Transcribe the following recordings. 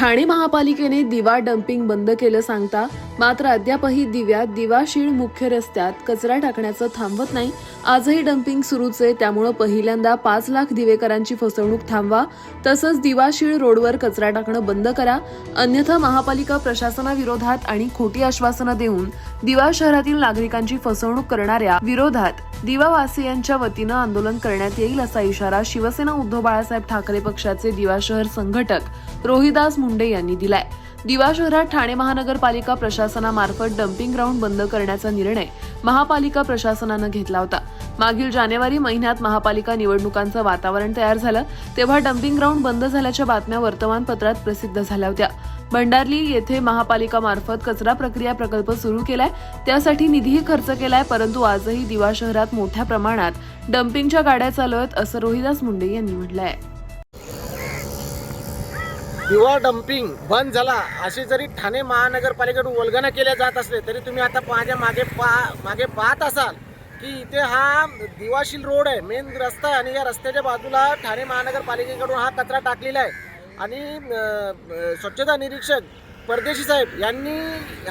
ठाणे महापालिकेने दिवा डम्पिंग बंद केलं सांगता मात्र अद्यापही दिव्यात दिवाशीळ मुख्य रस्त्यात कचरा टाकण्याचं थांबवत नाही. आजही डम्पिंग सुरूच आहे त्यामुळं पहिल्यांदा पाच लाख दिवेकरांची फसवणूक थांबवा तसंच दिवाशीळ रोडवर कचरा टाकणं बंद करा. अन्यथा महापालिका प्रशासनाविरोधात आणि खोटी आश्वासनं देऊन दिवा शहरातील नागरिकांची फसवणूक करणाऱ्या विरोधात दिवावासियांच्या वतीनं आंदोलन करण्यात येईल असा इशारा शिवसेना उद्धव बाळासाहेब ठाकरे पक्षाचे दिवा शहर संघटक रोहिदास मुंडे यांनी दिलाय. दिवा शहरात ठाणे महानगरपालिका प्रशासनामार्फत डम्पिंग ग्राउंड बंद करण्याचा निर्णय महापालिका प्रशासनानं घेतला होता. मागील जानेवारी महिन्यात महापालिका निवडणुकांचं वातावरण तयार झालं तेव्हा डम्पिंग ग्राउंड बंद झाल्याच्या बातम्या वर्तमानपत्रात प्रसिद्ध झाल्या होत्या. भंडारली येथे महापालिका मार्फत कचरा प्रक्रिया प्रकल्प सुरू केलाय त्यासाठी निधीही खर्च केलाय परंतु आजही दिवा शहरात मोठ्या प्रमाणात डम्पिंगच्या गाड्या चालवत आहेत असं रोहिदास मुंडे यांनी म्हटलं आहे किंवा डम्पिंग बंद झाला. असे जरी ठाणे महानगरपालिकेकडून वल्गना केल्या जात असले तरी तुम्ही आता माझ्या मागे पा मागे पाहत असाल की इथे हा दिवाशील रोड आहे. मेन रस्ता आहे आणि या रस्त्याच्या बाजूला ठाणे महानगरपालिकेकडून हा कचरा टाकलेला आहे. आणि स्वच्छता निरीक्षक परदेशी साहेब यांनी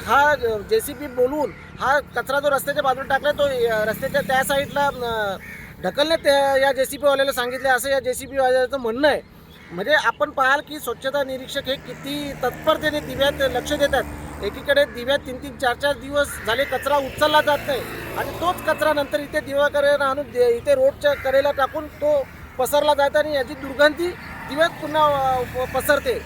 हा जे सी बी बोलवून हा कचरा जो रस्त्याच्या बाजूला टाकला तो रस्त्याच्या त्या साईडला ढकलण्यात त्या- या जे सी पीवाल्याला सांगितलं. असं या जे सी पीवाल्याचं म्हणणं आहे. म्हणजे आपण पाहाल की स्वच्छता निरीक्षक हे किती तत्परतेने दिव्यात लक्ष देतात. एकीकडे दिव्यात तीन तीन चार चार दिवस झाले कचरा उचलला जात नाही. आणि तोच कचरा नंतर इथे दिवाकडे आणून दे- इथे रोडच्या कडेला टाकून तो पसरला जातो आणि याची दुर्गंधी दिव्यात पुन्हा पसरते.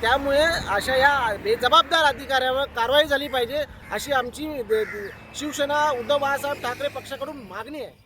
त्यामुळे अशा या बेजबाबदार अधिकाऱ्यावर कारवाई झाली पाहिजे अशी आमची दे- शिवसेना उद्धव बाळासाहेब ठाकरे पक्षाकडून मागणी आहे.